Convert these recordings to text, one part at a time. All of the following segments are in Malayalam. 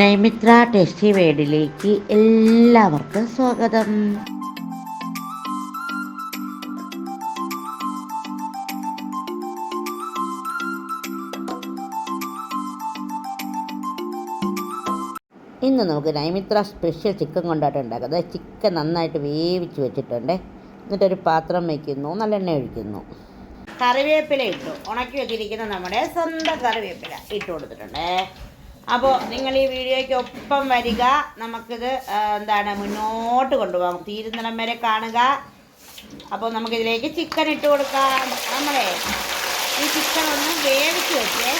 നൈമിത്ര ടെസ്റ്റി വേഡിലേക്ക് എല്ലാവർക്കും സ്വാഗതം. ഇന്ന് നമുക്ക് നൈമിത്ര സ്പെഷ്യൽ ചിക്കൻ കൊണ്ടാട്ടം ഉണ്ടാക്കുന്നത് ചിക്കൻ നന്നായിട്ട് വേവിച്ച് വെച്ചിട്ടുണ്ട്. എന്നിട്ടൊരു പാത്രം വയ്ക്കുന്നു നല്ലെണ്ണ ഒഴിക്കുന്നു. കറിവേപ്പില ഇട്ടു. ഉണക്കി വെച്ചിരിക്കുന്ന നമ്മുടെ സ്വന്തം കറിവേപ്പില ഇട്ട് കൊടുത്തിട്ടുണ്ട്. അപ്പോൾ നിങ്ങൾ ഈ വീഡിയോയ്ക്ക് ഒപ്പം വരിക. നമുക്കിത് എന്താണ് മുന്നോട്ട് കൊണ്ടുപോകാം. തീരുന്നിടം വരെ കാണുക. അപ്പോൾ നമുക്കിതിലേക്ക് ചിക്കൻ ഇട്ട് കൊടുക്കാം. നമ്മളെ ഈ ചിക്കൻ ഒന്ന് വേവിച്ച് വെച്ചേ.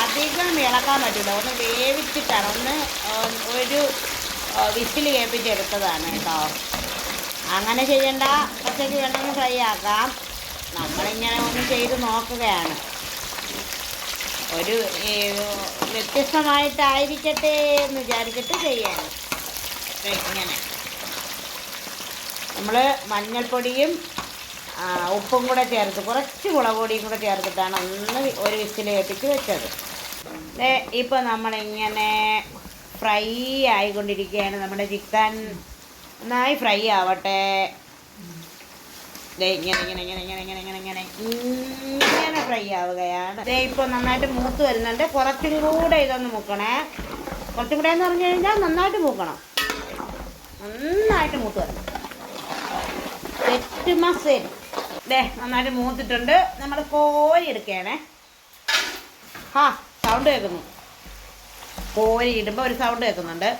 അധികം ഇളക്കാൻ പറ്റില്ല ഒന്ന് വേവിച്ചിട്ടാണ്. ഒന്ന് ഒരു വിസിൽ കേൾപ്പിച്ചെടുത്തതാണ് കേട്ടോ. അങ്ങനെ ചെയ്യണ്ട. പച്ചക്ക് വേണമെന്ന് ഫ്രൈ ആക്കാം. നമ്മളിങ്ങനെ ഒന്ന് ചെയ്ത് നോക്കുകയാണ്. ഒരു വ്യത്യസ്തമായിട്ടായിരിക്കട്ടെ എന്ന് വിചാരിച്ചിട്ട് ചെയ്യാണ്. ഇങ്ങനെ. നമ്മൾ മഞ്ഞൾപ്പൊടിയും ഉപ്പും കൂടെ ചേർത്ത് കുറച്ച് മുളക് പൊടിയും കൂടെ ചേർത്തിട്ടാണ് ഒന്ന് ഒരു വിസിൽ ഏൽപ്പിച്ച് വെച്ചത്. ഇപ്പോൾ നമ്മളിങ്ങനെ ഫ്രൈ ആയിക്കൊണ്ടിരിക്കുകയാണ്. നമ്മുടെ ചിക്കൻ നന്നായി ഫ്രൈ ആവട്ടെ. ഇങ്ങനെ ഇങ്ങനെ ഇങ്ങനെ ഇങ്ങനെ ഇങ്ങനെ ഇങ്ങനെ ഇങ്ങനെ ഇങ്ങനെ ഫ്രൈ ആവുകയാണ്. ഇപ്പോൾ നന്നായിട്ട് മൂത്ത് വരുന്നുണ്ട്. കുറച്ചും കൂടെ ഇതൊന്ന് മുക്കണേ. കുറച്ചും കൂടെ എന്ന് പറഞ്ഞു കഴിഞ്ഞാൽ നന്നായിട്ട് മൂക്കണം. നന്നായിട്ട് മൂത്ത് വരണം. സെറ്റ് മസേരി ദേ നന്നായിട്ട് മൂത്തിട്ടുണ്ട്. നമ്മൾ കോരി എടുക്കുകയാണേ. ഹാ സൗണ്ട് കേൾക്കുന്നു. കോരി ഇടുമ്പോൾ ഒരു സൗണ്ട് കേൾക്കുന്നുണ്ട്.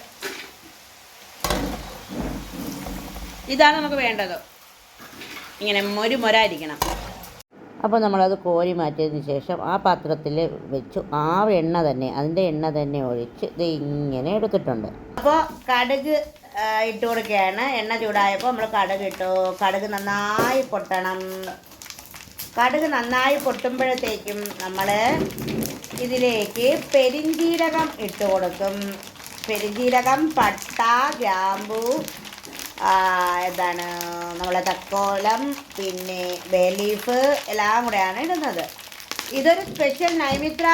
ഇതാണ് നമുക്ക് വേണ്ടത്. ഇങ്ങനെ മൊരു മൊരായിരിക്കണം. അപ്പോൾ നമ്മളത് കോരി മാറ്റിയതിന് ശേഷം ആ പാത്രത്തിൽ വെച്ചു. ആ എണ്ണ തന്നെ അതിന്റെ എണ്ണ തന്നെ ഒഴിച്ച് ഇത് ഇങ്ങനെ എടുത്തിട്ടുണ്ട്. അപ്പോൾ കടുക് ഇട്ട് കൊടുക്കുകയാണ്. എണ്ണ ചൂടായപ്പോൾ നമ്മൾ കടുക് ഇട്ടു. കടുക് നന്നായി പൊട്ടണം. കടുക് നന്നായി പൊട്ടുമ്പോഴത്തേക്കും നമ്മൾ ഇതിലേക്ക് പെരിഞ്ചീരകം ഇട്ട് കൊടുക്കും. പെരിഞ്ചീരകം പട്ട ഗ്രാമ്പു എന്താണ് നമ്മളെ തക്കോലം പിന്നെ ബേ ലീഫ് എല്ലാം കൂടെയാണ് ഇടുന്നത്. ഇതൊരു സ്പെഷ്യൽ നൈമിത്ര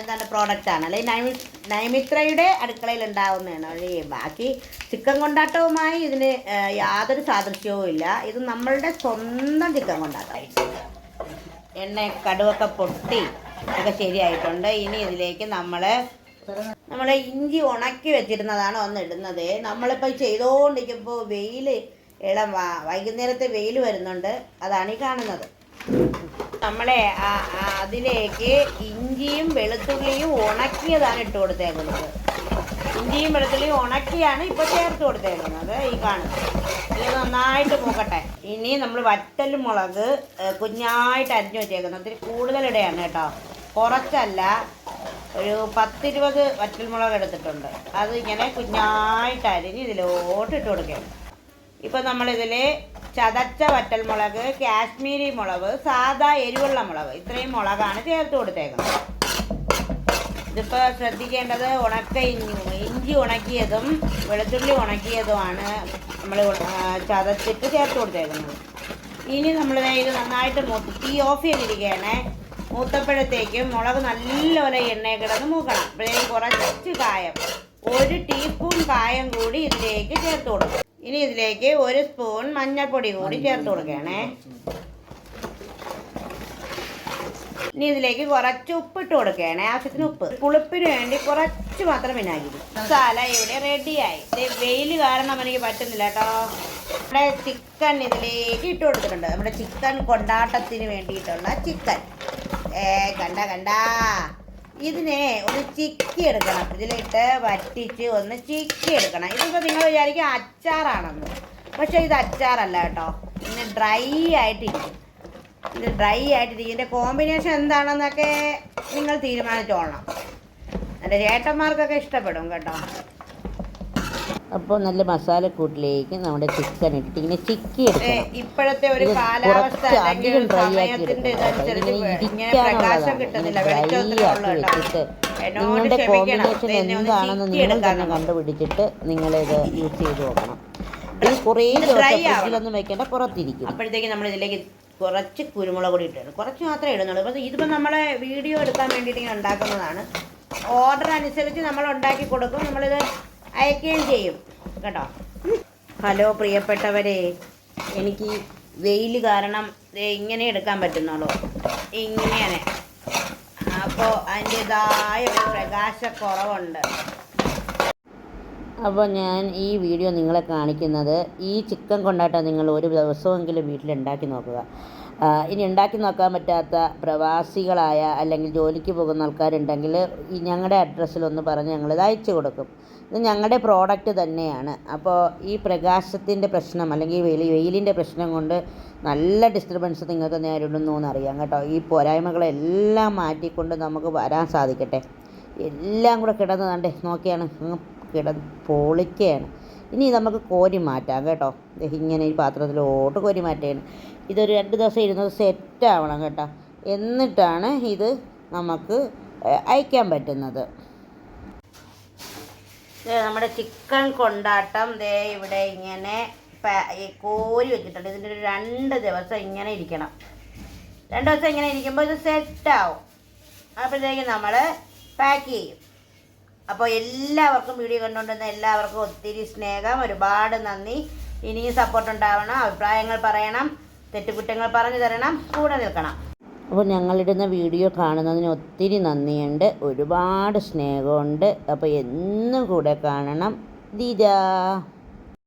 എന്താണ് പ്രോഡക്റ്റാണ് അല്ലെങ്കിൽ നൈമി നൈമിത്രയുടെ അടുക്കളയിൽ ഉണ്ടാവുന്നതാണ്. വഴി ബാക്കി ചിക്കൻ കൊണ്ടാട്ടവുമായി ഇതിന് യാതൊരു സാദൃശ്യവും ഇല്ല. ഇത് നമ്മളുടെ സ്വന്തം ചിക്കൻ കൊണ്ടാട്ടം എണ്ണ കടുവൊക്കെ പൊട്ടി ഒക്കെ ശരിയായിട്ടുണ്ട്. ഇനി ഇതിലേക്ക് നമ്മൾ നമ്മൾ ഇഞ്ചി ഉണക്കി വെച്ചിരുന്നതാണ് ഒന്ന് ഇടുന്നത്. നമ്മളിപ്പോൾ ചെയ്തുകൊണ്ടിരിക്കുമ്പോൾ വെയിൽ ഇളം വൈകുന്നേരത്തെ വെയിൽ വരുന്നുണ്ട്. അതാണ് ഈ കാണുന്നത്. നമ്മളെ അതിലേക്ക് ഇഞ്ചിയും വെളുത്തുള്ളിയും ഉണക്കിയതാണ് ഇട്ട് കൊടുത്തേക്കുന്നത്. ഇഞ്ചിയും വെളുത്തുള്ളിയും ഉണക്കിയാണ് ഇപ്പോൾ ചേർത്ത് കൊടുത്തേക്കുന്നത് ഈ കാണുന്നത്. ഇത് നന്നായിട്ട് മൂക്കട്ടെ. ഇനി നമ്മൾ വറ്റൽ മുളക് കുഞ്ഞായിട്ട് അരിഞ്ഞു വെച്ചേക്കുന്നത്. ഒത്തിരി കൂടുതലിടെയാണ് കേട്ടോ. കുറച്ചല്ല ഒരു പത്തിരുപത് വറ്റൽമുളക് എടുത്തിട്ടുണ്ട്. അത് ഇങ്ങനെ കുഞ്ഞായിട്ട് അരിഞ്ഞ് ഇതിലോട്ട് ഇട്ട് കൊടുക്കുകയാണ് ഇപ്പം നമ്മളിതിൽ ചതച്ച വറ്റൽമുളക് കാശ്മീരി മുളക് സാധാ എരിവുള്ള മുളക് ഇത്രയും മുളകാണ് ചേർത്ത് കൊടുത്തേക്കുന്നത്. ഇതിപ്പോൾ ശ്രദ്ധിക്കേണ്ടത് ഉണക്ക ഇഞ്ചി ഇഞ്ചി ഉണക്കിയതും വെളുത്തുള്ളി ഉണക്കിയതുമാണ് നമ്മൾ ചതച്ചിട്ട് ചേർത്ത് കൊടുത്തേക്കുന്നത്. ഇനി നമ്മൾ ഇത് നന്നായിട്ട് മൂത്ത് ഓഫ് ചെയ്തിരിക്കുകയാണേ മൂത്തപ്പോഴത്തേക്കും മുളക് നല്ലപോലെ എണ്ണയെ കിടന്ന് മൂക്കണം. അപ്പോഴേക്കും കുറച്ച് കായം. ഒരു ടീസ്പൂൺ കായം കൂടി ഇതിലേക്ക് ചേർത്ത് കൊടുക്കും. ഇനി ഇതിലേക്ക് ഒരു സ്പൂൺ മഞ്ഞൾപ്പൊടി കൂടി ചേർത്ത് കൊടുക്കണേ. ഇനി ഇതിലേക്ക് കുറച്ച് ഉപ്പിട്ട് കൊടുക്കണേ. ആവശ്യത്തിന് ഉപ്പ്. പുളിപ്പിന് വേണ്ടി കുറച്ച് മാത്രം വിനാഗിരി. മസാല ഇവിടെ റെഡിയായി വെയിൽ കാരണം എനിക്ക് പറ്റുന്നില്ല കേട്ടോ. നമ്മുടെ ചിക്കൻ ഇതിലേക്ക് ഇട്ട് കൊടുത്തിട്ടുണ്ട്. നമ്മുടെ ചിക്കൻ കൊണ്ടാട്ടത്തിന് വേണ്ടിയിട്ടുള്ള ചിക്കൻ ഏ കണ്ട കണ്ട. ഇതിനെ ഒന്ന് ചിക്കി എടുക്കണം. ഇതിലിട്ട് വറ്റിച്ച് ഒന്ന് ചിക്കി എടുക്കണം. ഇതിപ്പോൾ നിങ്ങൾ വിചാരിക്കും അച്ചാറാണെന്ന്. പക്ഷേ ഇത് അച്ചാറല്ല കേട്ടോ. ഇന്ന് ഡ്രൈ ആയിട്ടിരിക്കും. ഇത് ഡ്രൈ ആയിട്ടിരിക്കും. ഇതിന്റെ കോമ്പിനേഷൻ എന്താണെന്നൊക്കെ നിങ്ങൾ തീരുമാനിച്ചോളണം. എന്റെ ചേട്ടന്മാർക്കൊക്കെ ഇഷ്ടപ്പെടും കേട്ടോ. അപ്പോൾ നല്ല മസാലക്കൂട്ടിലേക്ക് നമ്മുടെ ചിക്കൻ ഇട്ടിട്ട് ഇങ്ങനെ ചിക്കി എടുക്കണം. ഇപ്പോഴത്തെ ഒരു കാലാവസ്ഥ അധികം ഡ്രൈ ആക്കി വെച്ചിട്ട് നിങ്ങളുടെ കോമ്പിനേഷൻ എന്താണെന്ന് നിങ്ങൾ തന്നെ. കണ്ടുപിടിച്ചിട്ട് നിങ്ങളിത് യൂസ് ചെയ്ത് നോക്കണം. ഇത് കുറേ ദിവസം ഫ്രിഡ്ജിലൊന്നും വെക്കേണ്ട പുറത്തിരിക്കും. അപ്പോഴത്തേക്ക് നമ്മൾ ഇതിലേക്ക് കുറച്ച് കുരുമുളക് കൂടി ഇട്ടു കുറച്ച് മാത്രമേ ഇടുന്നുള്ളൂ. അപ്പോൾ ഇതിപ്പോൾ നമ്മളെ വീഡിയോ എടുക്കാൻ വേണ്ടിയിട്ട് ഇങ്ങനെ ഉണ്ടാക്കുന്നതാണ്. ഓർഡർ അനുസരിച്ച് നമ്മൾ ഉണ്ടാക്കി കൊടുക്കും. നമ്മളിത് അയക്കുകയും ചെയ്യും. കേട്ടോ? ഹലോ പ്രിയപ്പെട്ടവരെ. എനിക്ക് വെയിൽ കാരണം ഇങ്ങനെ എടുക്കാൻ പറ്റുന്നുള്ളൂ. ഇങ്ങനെ അപ്പോൾ അതിന്റെതായ ഒരു പ്രകാശക്കുറവുണ്ട്. അപ്പോൾ ഞാൻ ഈ വീഡിയോ നിങ്ങളെ കാണിക്കുന്നത് ഈ ചിക്കൻ കൊണ്ടാട്ടം നിങ്ങൾ ഒരു ദിവസമെങ്കിലും വീട്ടിലുണ്ടാക്കി നോക്കുക. ഇനി ഉണ്ടാക്കി നോക്കാൻ പറ്റാത്ത പ്രവാസികളായ അല്ലെങ്കിൽ ജോലിക്ക് പോകുന്ന ആൾക്കാരുണ്ടെങ്കിൽ ഈ ഞങ്ങളുടെ അഡ്രസ്സിലൊന്ന് പറഞ്ഞ് ഞങ്ങളിത് അയച്ചു കൊടുക്കും. ഇത് ഞങ്ങളുടെ പ്രോഡക്റ്റ് തന്നെയാണ്. അപ്പോൾ ഈ പ്രകാശത്തിന്റെ പ്രശ്നം അല്ലെങ്കിൽ വെയിൽ വെയിലിന്റെ പ്രശ്നം കൊണ്ട് നല്ല ഡിസ്റ്റർബൻസ് നിങ്ങൾക്ക് നേരിടുന്നു എന്നറിയാം കേട്ടോ. ഈ പോരായ്മകളെല്ലാം മാറ്റിക്കൊണ്ട് നമുക്ക് വരാൻ സാധിക്കട്ടെ. എല്ലാം കൂടെ കിടന്ന് കണ്ടേ നോക്കിയാണ്. അങ്ങ് കിടന്ന് പൊളിക്കുകയാണ് ഇനി നമുക്ക് കോരി മാറ്റാം കേട്ടോ. ഇങ്ങനെ ഈ പാത്രത്തിലോട്ട് കോരി മാറ്റുകയാണ് ഇതൊരു രണ്ട് ദിവസം ഇരുന്നത് സെറ്റ് ആവണം കേട്ടോ. എന്നിട്ടാണ് ഇത് നമുക്ക് അയക്കാൻ പറ്റുന്നത്. നമ്മുടെ ചിക്കൻ കൊണ്ടാട്ടം ദേ ഇവിടെ ഇങ്ങനെ കോരി വെച്ചിട്ടുണ്ട്. ഇതിന്റെ രണ്ട് ദിവസം ഇങ്ങനെ ഇരിക്കണം. രണ്ട് ദിവസം ഇങ്ങനെ ഇരിക്കുമ്പോൾ ഇത് സെറ്റാവും. അപ്പോഴത്തേക്കും നമ്മൾ പാക്ക് ചെയ്യും. അപ്പോൾ എല്ലാവർക്കും വീഡിയോ കണ്ടുകൊണ്ടിരുന്ന എല്ലാവർക്കും ഒത്തിരി സ്നേഹം ഒരുപാട് നന്ദി. ഇനിയും സപ്പോർട്ട് ഉണ്ടാവണം അഭിപ്രായങ്ങൾ പറയണം തെറ്റുകുറ്റങ്ങൾ പറഞ്ഞു തരണം കൂടെ നിൽക്കണം. അപ്പോൾ ഞങ്ങളിടുന്ന വീഡിയോ കാണുന്നതിന് ഒത്തിരി നന്ദിയുണ്ട്. ഒരുപാട് സ്നേഹമുണ്ട്. അപ്പോൾ എന്നും കൂടെ കാണണം. ദിജാ.